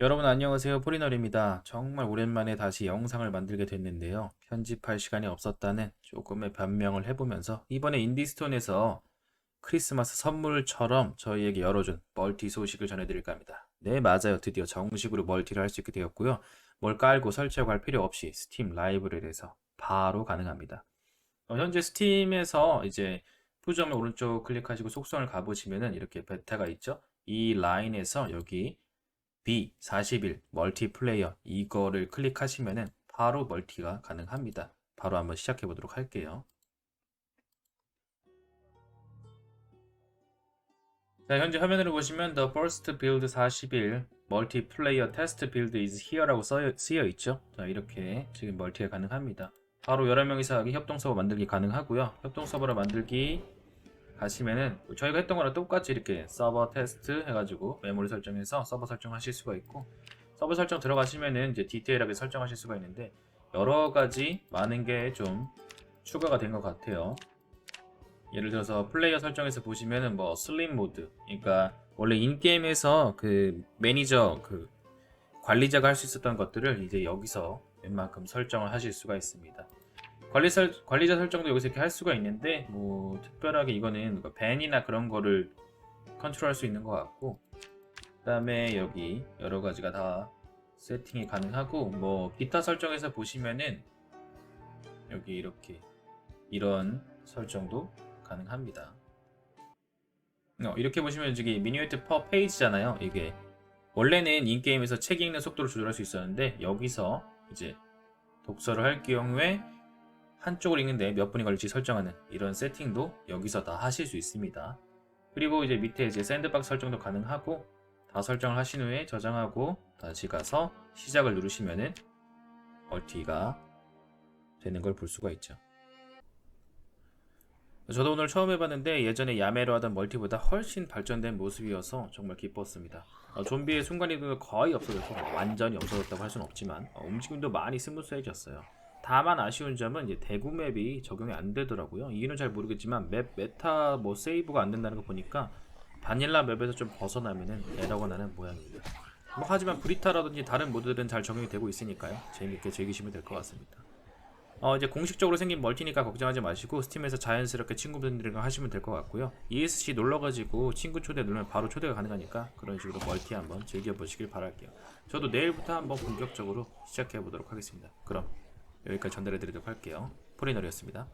여러분 안녕하세요 포리널입니다. 정말 오랜만에 다시 영상을 만들게 됐는데요. 편집할 시간이 없었다는 조금의 변명을 해보면서 이번에 인디스톤에서 크리스마스 선물처럼 저희에게 열어준 멀티 소식을 전해드릴까 합니다. 네 맞아요. 드디어 정식으로 멀티를 할 수 있게 되었고요. 뭘 깔고 설치하고 할 필요 없이 스팀 라이브러리에서 바로 가능합니다. 어, 현재 스팀에서 이제 표점을 오른쪽 클릭하시고 속성을 가보시면은 이렇게 베타가 있죠. 이 라인에서 여기 B41 멀티플레이어 이거를 클릭하시면은 바로 멀티가 가능합니다. 바로 한번 시작해 보도록 할게요. 자, 현재 화면으로 보시면 The First Build 41 Multiplayer Test Build is here라고 써, 쓰여 있죠. 자, 이렇게 지금 멀티가 가능합니다. 바로 여러 명이서 협동 서버 만들기 가능하고요. 협동 서버를 만들기 가시면은 저희가 했던 거랑 똑같이 이렇게 서버 테스트 해가지고 메모리 설정해서 서버 설정하실 수가 있고 서버 설정 들어가시면은 이제 디테일하게 설정하실 수가 있는데 여러 가지 많은 게 좀 추가가 된 것 같아요. 예를 들어서 플레이어 설정에서 보시면은 뭐 슬림 모드, 그러니까 원래 인게임에서 그 매니저 그 관리자가 할 수 있었던 것들을 이제 여기서 웬만큼 설정을 하실 수가 있습니다. 관리 설, 관리자 설정도 여기서 이렇게 할 수가 있는데 뭐 특별하게 이거는 뭐 밴이나 그런 거를 컨트롤할 수 있는 것 같고 그 다음에 여기 여러 가지가 다 세팅이 가능하고 뭐 기타 설정에서 보시면은 여기 이렇게 이런 설정도 가능합니다. 어, 이렇게 보시면 저기 미니웨이트 퍼 페이지잖아요. 이게 원래는 인게임에서 책 읽는 속도를 조절할 수 있었는데 여기서 이제 독서를 할 경우에 한쪽을 읽는데 몇 분이 걸릴지 설정하는 이런 세팅도 여기서 다 하실 수 있습니다. 그리고 이제 밑에 이제 샌드박스 설정도 가능하고 다 설정을 하신 후에 저장하고 다시 가서 시작을 누르시면은 멀티가 되는 걸 볼 수가 있죠. 저도 오늘 처음 해봤는데 예전에 야매로 하던 멀티보다 훨씬 발전된 모습이어서 정말 기뻤습니다. 어, 좀비의 순간이동도 거의 없어져서 완전히 없어졌다고 할 수는 없지만 어, 움직임도 많이 스무스해졌어요. 다만 아쉬운 점은 이제 대구 맵이 적용이 안 되더라고요. 이유는 잘 모르겠지만 맵 메타 뭐 세이브가 안 된다는 거 보니까 바닐라 맵에서 좀 벗어나면은 에러가 나는 모양입니다. 뭐 하지만 브리타라든지 다른 모드들은 잘 적용이 되고 있으니까요. 재밌게 즐기시면 될 것 같습니다. 어, 이제 공식적으로 생긴 멀티니까 걱정하지 마시고 스팀에서 자연스럽게 친구분들이랑 하시면 될 것 같고요. ESC 눌러가지고 친구 초대 누르면 바로 초대가 가능하니까 그런 식으로 멀티 한번 즐겨보시길 바랄게요. 저도 내일부터 한번 본격적으로 시작해 보도록 하겠습니다. 그럼 여기까지 전달해 드리도록 할게요. 포리널이었습니다.